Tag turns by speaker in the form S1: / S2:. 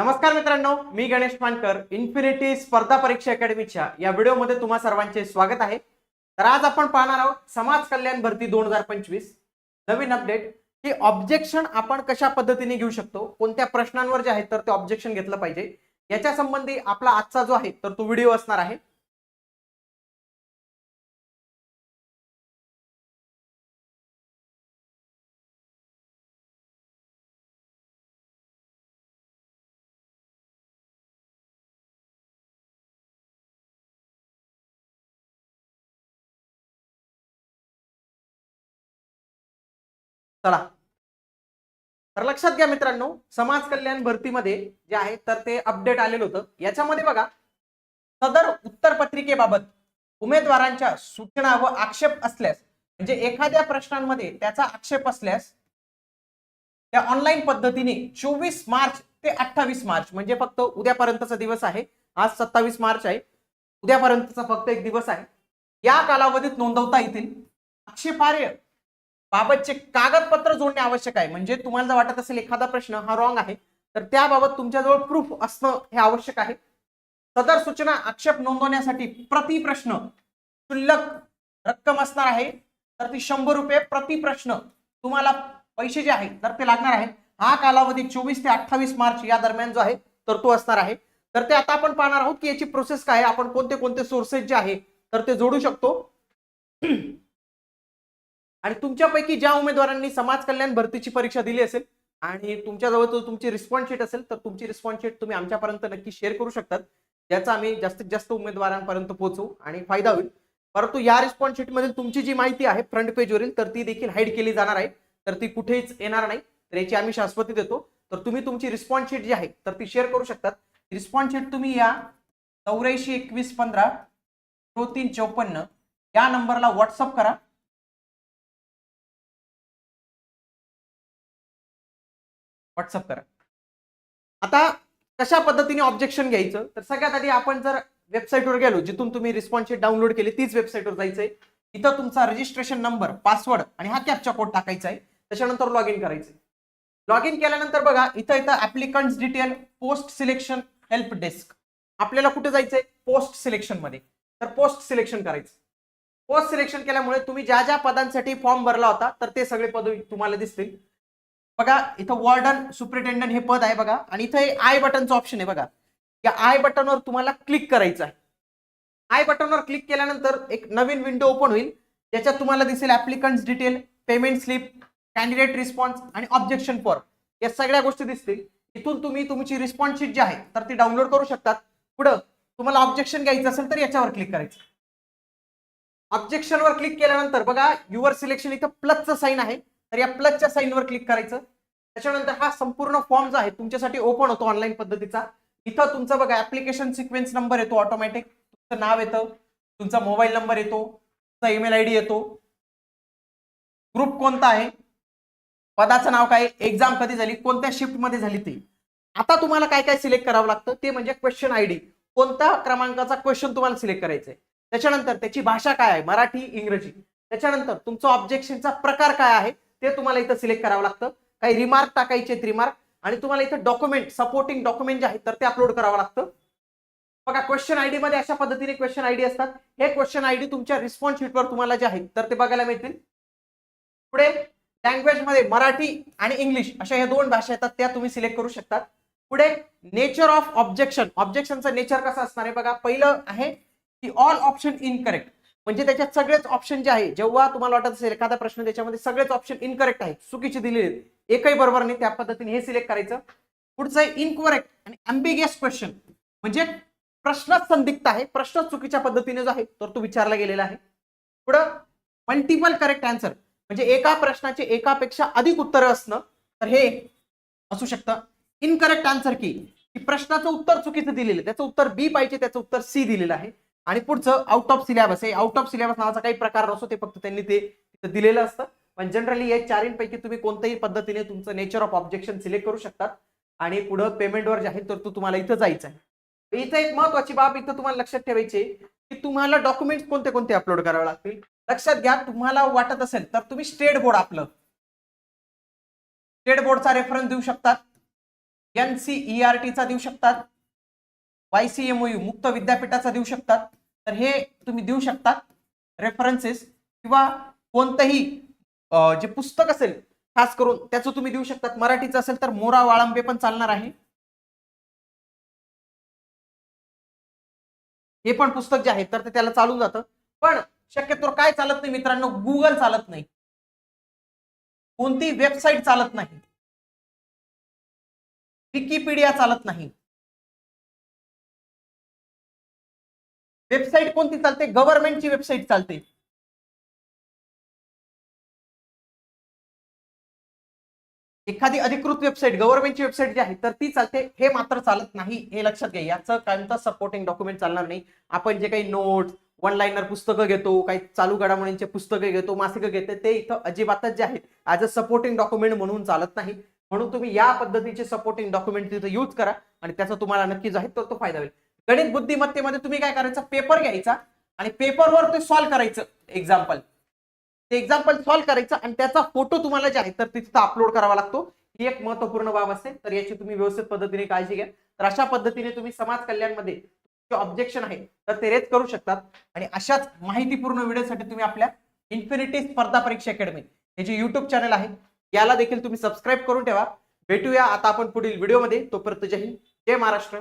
S1: नमस्कार मित्रांनो मी गणेश मानकर इन्फिनिटी स्पर्धा परीक्षा अकॅडमीच्या या व्हिडिओमध्ये तुम्हा सर्वांचे स्वागत आहे. तर आज आपण पाहणार आहोत समाज कल्याण भरती दोन हजार पंचवीस. नवीन अपडेट की ऑब्जेक्शन आपण कशा पद्धतीने घेऊ शकतो कोणत्या प्रश्नांवर जे आहे तर ते ऑब्जेक्शन घेतलं पाहिजे. याच्या संबंधी आपला आजचा जो आहे तर तो व्हिडिओ असणार आहे. चला. तर लक्षात घ्या मित्रांनो समाज कल्याण भरतीमध्ये जे आहे तर ते अपडेट आलेलं होतं. याच्यामध्ये बघा सदर उत्तर पत्रिकेबाबत उमेदवारांच्या सूचना व आक्षेप असल्यास म्हणजे एखाद्या प्रश्नांमध्ये त्याचा आक्षेप असल्यास त्या ऑनलाईन पद्धतीने चोवीस मार्च ते अठ्ठावीस मार्च म्हणजे फक्त उद्यापर्यंतचा दिवस आहे. आज सत्तावीस मार्च आहे. उद्यापर्यंतचा फक्त एक दिवस आहे. या कालावधीत नोंदवता येतील. आक्षेपार्ह बाबतचे कागदपत्र जोडणे आवश्यक आहे. म्हणजे तुम्हाला जर वाटत असेल एखादा प्रश्न हा रॉंग आहे तर त्याबाबत तुमच्याजवळ प्रूफ असणं हे आवश्यक आहे. सदर सूचना आक्षेप नोंदवण्यासाठी प्रति प्रश्न शुल्लक रक्कम असणार आहे. तर ती शंभर रुपये प्रति प्रश्न तुम्हाला पैसे जे आहेत तर ते लागणार आहेत हा कालावधी चोवीस ते अठ्ठावीस मार्च या दरम्यान जो आहे तर तो असणार आहे. तर ते आता आपण पाहणार आहोत की याची प्रोसेस काय आपण कोणते कोणते सोर्सेस जे आहे तर ते जोडू शकतो. आणि तुमच्यापैकी ज्या उमेदवारांनी समाज कल्याण भरतीची परीक्षा दिली असेल आणि तुमच्याजवळ तो तुमची रिस्पॉन्स शीट असेल तर तुमची रिस्पॉन्स शीट तुम्ही आमच्यापर्यंत नक्की शेअर करू शकतात. ज्याचा आम्ही जास्तीत जास्त उमेदवारांपर्यंत पोहोचू आणि फायदा होईल. परंतु या रिस्पॉन्स शीटमधील मध्ये तुमची जी माहिती आहे फ्रंट पेजवरील तर ती देखील हाईड केली जाणार आहे. तर ती कुठेच येणार नाही. तर याची आम्ही शाश्वती देतो. तर तुम्ही तुमची रिस्पॉन्स शीट जी आहे तर ती शेअर करू शकतात. रिस्पॉन्स शीट तुम्ही या चौऱ्याऐंशी एकवीस पंधरा दो तीन चौपन्न या नंबरला व्हॉट्सअप करा. व्हॉट्सअप करा. आता कशा पद्धतीने ऑब्जेक्शन घ्यायचं? तर सगळ्यात आधी आपण जर वेबसाईटवर गेलो जिथून तुम्ही रिस्पॉन्सशीट डाउनलोड केली तीच वेबसाईटवर जायचंय. इथं तुमचा रजिस्ट्रेशन नंबर पासवर्ड आणि हा कॅपचा कोड टाकायचा आहे. त्याच्यानंतर लॉग इन करायचं लॉग इन केल्यानंतर बघा इथं इथं applicant detail post selection help desk आपल्याला कुठे जायचंय? पोस्ट सिलेक्शनमध्ये. तर पोस्ट सिलेक्शन करायचं. पोस्ट सिलेक्शन केल्यामुळे तुम्ही ज्या ज्या पदांसाठी फॉर्म भरला होता तर ते सगळे पद तुम्हाला दिसतील. बघा इथं वॉर्डन सुप्रिटेंडंट हे पद आहे बघा आणि इथं आय बटनचं ऑप्शन आहे बघा. या आय बटनवर तुम्हाला क्लिक करायचं आहे. आय बटनवर क्लिक केल्यानंतर एक नवीन विंडो ओपन होईल. ज्याच्यात तुम्हाला दिसेल applicant detail payment slip candidate response आणि ऑब्जेक्शन फॉर या सगळ्या गोष्टी दिसतील. इथून तुम्ही तुमची रिस्पॉन्स शीट जी आहे तर ती डाउनलोड करू शकतात. पुढं तुम्हाला ऑब्जेक्शन घ्यायचं असेल तर याच्यावर क्लिक करायचं. ऑब्जेक्शनवर क्लिक केल्यानंतर बघा युअर सिलेक्शन इथं प्लसचं साईन आहे. तर या प्लसच्या साईनवर क्लिक करायचं. त्याच्यानंतर हा संपूर्ण फॉर्म जो आहे तुमच्यासाठी ओपन होतो ऑनलाईन पद्धतीचा. इथं तुमचा बघा ऍप्लिकेशन सिक्वेन्स नंबर येतो ऑटोमॅटिक तुमचं नाव येतं तुमचा मोबाईल नंबर येतो तुमचा ईमेल आय डी येतो. ग्रुप कोणता आहे? पदाचं नाव काय? एक्झाम कधी झाली? कोणत्या शिफ्टमध्ये झाली ती? आता तुम्हाला काय काय सिलेक्ट करावं लागतं? ते म्हणजे क्वेश्चन आयडी कोणत्या क्रमांकाचा क्वेश्चन तुम्हाला सिलेक्ट करायचा आहे त्याच्यानंतर त्याची भाषा काय आहे? मराठी इंग्रजी. त्याच्यानंतर तुमचा ऑब्जेक्शनचा प्रकार काय आहे? ते तुम्हाला इथं सिलेक्ट करावं लागतं. काही रिमार्क टाकायचे रिमार्क आणि तुम्हाला इथं डॉक्युमेंट सपोर्टिंग डॉक्युमेंट जे आहेत तर ते अपलोड करावं लागतं. बघा क्वेश्चन आयडी मध्ये अशा पद्धतीने क्वेश्चन आयडी असतात. हे क्वेश्चन आयडी तुमच्या रिस्पॉन्स शीटवर तुम्हाला जे आहेत तर ते बघायला मिळतील. पुढे लँग्वेजमध्ये मराठी आणि इंग्लिश अशा ह्या दोन भाषा येतात त्या तुम्ही सिलेक्ट करू शकतात. पुढे नेचर ऑफ ऑब्जेक्शन ऑब्जेक्शनचं नेचर कसं असणार आहे? बघा पहिलं आहे की ऑल ऑप्शन इनकरेक्ट म्हणजे त्याच्यात सगळेच ऑप्शन जे आहे जेव्हा तुम्हाला वाटत असेल एखादा प्रश्न त्याच्यामध्ये सगळेच ऑप्शन इनकरेक्ट आहे चुकीचे दिलेले आहेत एकही बरोबर नाही त्या पद्धतीने हे सिलेक्ट करायचं. पुढचं आहे इनकरेक्ट आणि अम्बिगियस क्वेश्चन म्हणजे प्रश्नच संदिग्ध आहे प्रश्न चुकीच्या पद्धतीने जो आहे तर तो विचारला गेलेला आहे. पुढं मल्टिपल करेक्ट आन्सर म्हणजे एका प्रश्नाचे एकापेक्षा अधिक उत्तरं असणं तर हे असू शकतं. इनकरेक्ट आन्सर की प्रश्नाचं उत्तर चुकीचं दिलेलं आहे त्याचं उत्तर बी पाहिजे त्याचं उत्तर सी दिलेलं आहे. आणि पुढचं आउट ऑफ सिलेबस आहे आउट ऑफ सिलेबस नावाचा काही प्रकार नसतो ते फक्त त्यांनी ते दिलेलं असतं. पण जनरली या चारींपैकी तुम्ही कोणत्याही पद्धतीने तुमचं नेचर ऑफ ऑब्जेक्शन सिलेक्ट करू शकतात. आणि पुढं पेमेंटवर जे आहे तर तो तुम्हाला इथं जायचं आहे. इथं एक महत्वाची बाब इथं तुम्हाला लक्षात ठेवायची आहे की तुम्हाला डॉक्युमेंट्स कोणते कोणते अपलोड करावे लागतील? लक्षात घ्या तुम्हाला वाटत असेल तर तुम्ही स्टेट बोर्ड आपलं. स्टेट बोर्डचा रेफरन्स देऊ शकतात. एन टीचा देऊ शकतात. वाय सी एम मुक्त विद्यापीठाचा देऊ शकतात. तर हे तुम्ही देऊ शकतात. रेफरन्सेस किंवा कोणतंही जे पुस्तक असेल खास करून त्याचं तुम्ही देऊ शकतात. मराठीचं असेल तर मोरा वाळंबे पण चालणार आहे. हे पण पुस्तक जे आहे तर ते त्याला चालून जातं. पण शक्यतो काय चालत नाही मित्रांनो? गुगल चालत नाही. कोणती वेबसाईट चालत नाही. विकिपीडिया चालत नाही. वेबसाईट कोणती चालते? गव्हर्नमेंटची वेबसाईट चालते. एखादी अधिकृत वेबसाईट गव्हर्नमेंटची वेबसाईट जी आहे तर ती चालते. हे मात्र चालत नाही हे लक्षात घ्या. याचं कोणतं सपोर्टिंग डॉक्युमेंट चालणार नाही. आपण जे काही नोट्स वन लाईनर पुस्तकं घेतो काही चालू घडामोडींचे पुस्तकं घेतो मासिकं घेते ते इथं अजिबातच जे आहेत ॲज अ सपोर्टिंग डॉक्युमेंट म्हणून चालत नाही. म्हणून तुम्ही या पद्धतीचे सपोर्टिंग डॉक्युमेंट तिथं यूज करा आणि त्याचा तुम्हाला नक्कीच आहे तर तो फायदा होईल. गणित बुद्धिमत्तेमध्ये तुम्ही काय करायचं? पेपर घ्यायचा आणि पेपरवर ते सॉल्व्ह करायचं. एक्झाम्पल ते एक्झाम्पल सॉल्व्ह करायचं आणि त्याचा फोटो तुम्हाला जे आहे तर तिथं अपलोड करावा लागतो. ही एक महत्त्वपूर्ण बाब असते. तर याची तुम्ही व्यवस्थित पद्धतीने काळजी घ्या. तर अशा पद्धतीने तुम्ही समाज कल्याणमध्ये जे ऑब्जेक्शन आहे तर ते रेज करू शकतात. आणि अशाच माहितीपूर्ण व्हिडिओसाठी तुम्ही आपल्या इन्फिनिटी स्पर्धा परीक्षा अकॅडमी हे जे युट्यूब चॅनल आहे याला देखील तुम्ही सबस्क्राईब करून ठेवा. भेटूया. आता आपण पुढील व्हिडिओमध्ये तोपर्यंत जय हिंद. जय महाराष्ट्र.